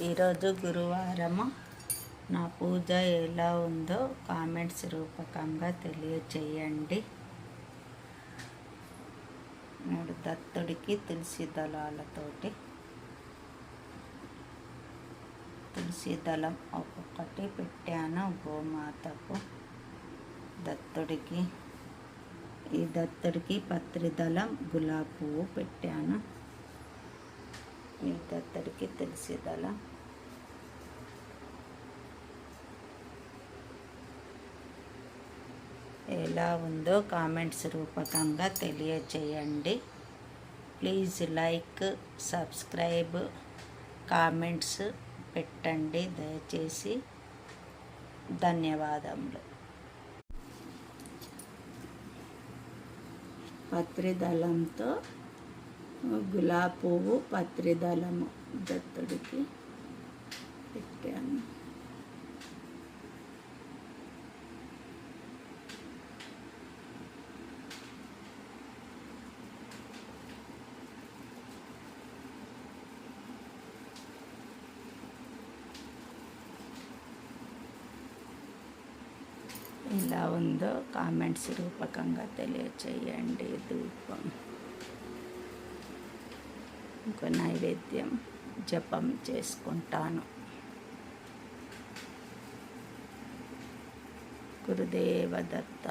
ఈరోజు గురువారము. నా పూజ ఎలా ఉందో కామెంట్స్ రూపకంగా తెలియచేయండి. మూడు దత్తుడికి తులసి దళాలతోటి. తులసి దళం ఒక్కొక్కటి పెట్టాను గోమాతకు. దత్తుడికి ఈ దత్తుడికి పత్రిదళం గులాబీ పువ్వు పెట్టాను. ఈ దత్తడికి తెలిసేదలా. ఎలా ఉందో కామెంట్స్ రూపకంగా తెలియచేయండి ప్లీజ్ లైక్ సబ్స్క్రైబ్ కామెంట్స్ పెట్టండి దయచేసి. ధన్యవాదములు. పత్రిదళంతో గులాబీ పువ్వు పత్రిదళము దత్తుడికి పెట్టాను. ఎలా ఉందో కామెంట్స్ రూపకంగా తెలియచేయండి. ధూపం. ఇంకో నైవేద్యం జపం చేసుకుంటాను. గురుదేవ దత్త